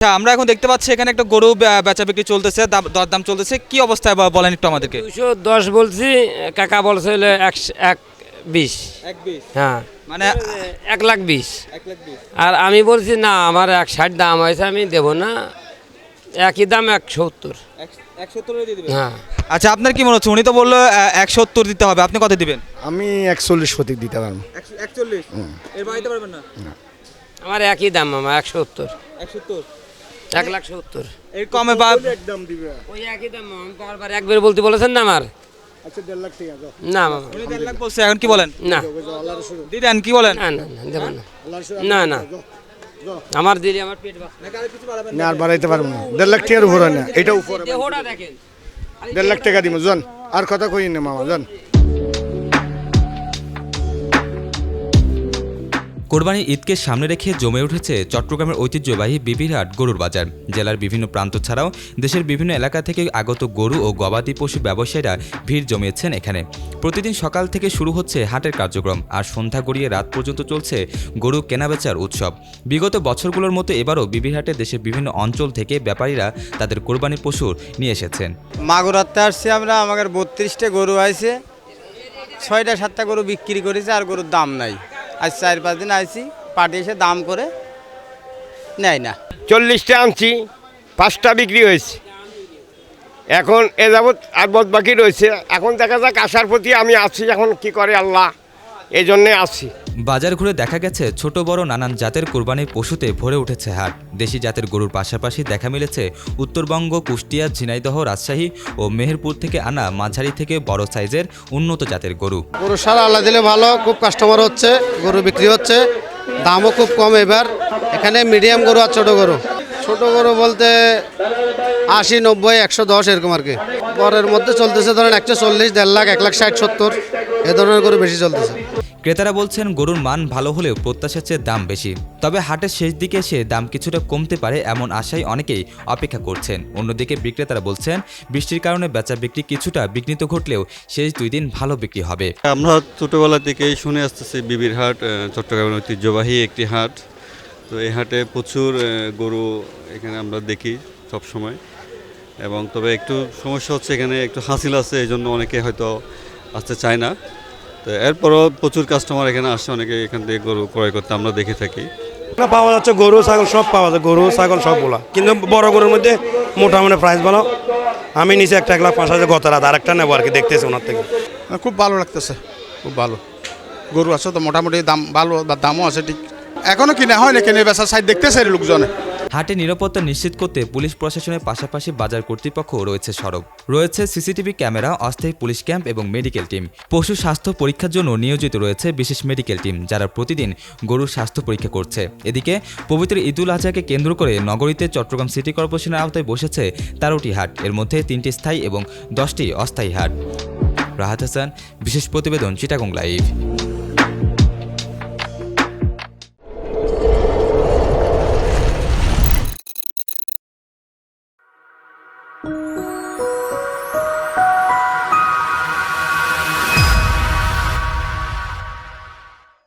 আচ্ছা আমরা এখন দেখতে পাচ্ছি এখানে একটা গরু বেচা বিক্রি চলতেছে দাম- দরদাম চলতেছে। কি অবস্থায় বলেন একটু আমাদেরকে। দুশো দশ বলছি কাকা বলছে হলো একশো এক বিশ। হ্যাঁ। মানে এক লাখ বিশ। আর আমি বলছি না আমার এক ষাট দাম হয়েছে আমি দেব না। একই দাম এক সত্তর। হ্যাঁ। আচ্ছা আপনার কি মনে হচ্ছে? উনি তো বলল একশো সত্তর দিতে হবে। আপনি কত দিবেন? আমি একচল্লিশ শতিক দিতে পারব। একচল্লিশ? এর বাড়িতে পারবেন না? আমার একই দাম আমার এক সত্তর। একসত্তর এক লাখ সত্তর। এর কমে একদম দিবে। ওই একই দাম বারবার একবার বলতে বলেছেন না আমার? আচ্ছা দেড় লাখ টাকা দাও। না মামা উনি দেড় লাখ বলছে এখন কি বলেন? না। দিদেন কি বলেন? না না না দেবো না। না না। আমার দিলে আমার পেট বাঁচে। না আর বাড়াইতে পারব না। দেড় লাখ টাকার উপরে না এটা উপরে। দেহটা দেড় লাখ টাকা দিব জন। আর কথা কই না মামা জন। কোরবানি ঈদকে সামনে রেখে জমে উঠেছে চট্টগ্রামের ঐতিহ্যবাহী বিবিরহাট গরুর বাজার। জেলার বিভিন্ন প্রান্ত ছাড়াও দেশের বিভিন্ন এলাকা থেকে আগত গরু ও গবাদি পশু ব্যবসায়ীরা ভিড় জমিয়েছেন এখানে। প্রতিদিন সকাল থেকে শুরু হচ্ছে হাটের কার্যক্রম, আর সন্ধ্যা গড়িয়ে রাত পর্যন্ত চলছে গরু কেনাবেচার উৎসব। বিগত বছরগুলোর মতো এবারও বিবিরহাটে দেশের বিভিন্ন অঞ্চল থেকে ব্যাপারীরা তাদের কোরবানি পশু নিয়ে এসেছেন। মাগুরাতে আসছি আমরা, আমাদের বত্রিশটা গরু আছে ছয়টা, সাতটা গরু বিক্রি করেছে, আর গরুর দাম নাই। আজ চার পাঁচ দিন আইছি পাটি এসে দাম করে নেয় না। চল্লিশটা আনছি, পাঁচটা বিক্রি হয়েছে। এখন এ যাবৎ আর বাকি রয়েছে। এখন দেখা যাক আসার প্রতি আমি আছি, এখন কি করে আল্লাহ এই জন্যে আছি বাজার ঘুরে দেখা গেছে ছোট বড় নানান জাতের কোরবানির পশুতে ভরে উঠেছে হাট। দেশি জাতের গরুর পাশাপাশি দেখা মিলেছে উত্তরবঙ্গ কুষ্টিয়া ঝিনাইদহ রাজশাহী ও মেহেরপুর থেকে আনা মাঝারি থেকে বড় সাইজের উন্নত জাতের গরু। গরু সার আল্লাহ দিলে ভালো খুব কাস্টমার হচ্ছে গরু বিক্রি হচ্ছে দামও খুব কম এবার। এখানে মিডিয়াম গরু আর ছোট গরু। ছোট গরু বলতে আশি নব্বই একশো দশ এরকম আর কি। পরের মধ্যে চলতেছে ধরেন একশো চল্লিশ দেড় লাখ এক লাখ ষাট সত্তর। এ ধরনের গরু বেশি চলতেছে। ক্রেতারা বলছেন গরুর মান ভালো হলেও প্রত্যাশার চেয়ে দাম বেশি। তবে হাটের শেষ দিকে এসে দাম কিছুটা কমতে পারে এমন আশায় অনেকেই অপেক্ষা করছেন। অন্যদিকে বিক্রেতারা বলছেন বৃষ্টির কারণে বেচা বিক্রি কিছুটা বিঘ্নিত ঘটলেও শেষ দুই দিন ভালো বিক্রি হবে। আমরা ছোটোবেলা থেকেই শুনে আসতেছি বিবির হাট চট্টগ্রামের ঐতিহ্যবাহী একটি হাট। তো এই হাটে প্রচুর গরু এখানে আমরা দেখি সব সময় এবং তবে একটু সমস্যা হচ্ছে এখানে একটু হাসিল আছে এই জন্য অনেকে হয়তো আসতে চায় না। তো এরপরও প্রচুর কাস্টমার এখানে আসে অনেকে এখান থেকে গরু ক্রয় করতে আমরা দেখে থাকি। পাওয়া যাচ্ছে গরু ছাগল সব পাওয়া যায় গরু ছাগল সব বলা কিন্তু বড় গরুর মধ্যে মোটামুটি প্রাইস ভালো। আমি নিচে একটা এক লাখ পাঁচ হাজার গত রাত আরেকটা নেব আর কি দেখতেছি ওনার থেকে। খুব ভালো লাগতেছে খুব ভালো। গরু আছে তো মোটামুটি দাম ভালো দামও আছে ঠিক। এখনও কিনা হয় না কিনে বেচার সাইড দেখতেছে লোকজনে। হাটে নিরাপত্তা নিশ্চিত করতে পুলিশ প্রশাসনের পাশাপাশি বাজার কর্তৃপক্ষ রয়েছে সড়ক। রয়েছে সিসিটিভি ক্যামেরা, অস্থায়ী পুলিশ ক্যাম্প এবং মেডিকেল টিম। পশু স্বাস্থ্য পরীক্ষার জন্য নিয়োজিত রয়েছে বিশেষ মেডিকেল টিম, যারা প্রতিদিন গরুর স্বাস্থ্য পরীক্ষা করছে। এদিকে, পবিত্র ঈদুল আজহাকে কেন্দ্র করে নগরীতে চট্টগ্রাম সিটি কর্পোরেশনের আওতায় বসেছে তেরোটি হাট। এর মধ্যে তিনটি স্থায়ী এবং দশটি অস্থায়ী হাট। রাহাত হাসান, বিশেষ প্রতিবেদন, চিটাগং লাইভ।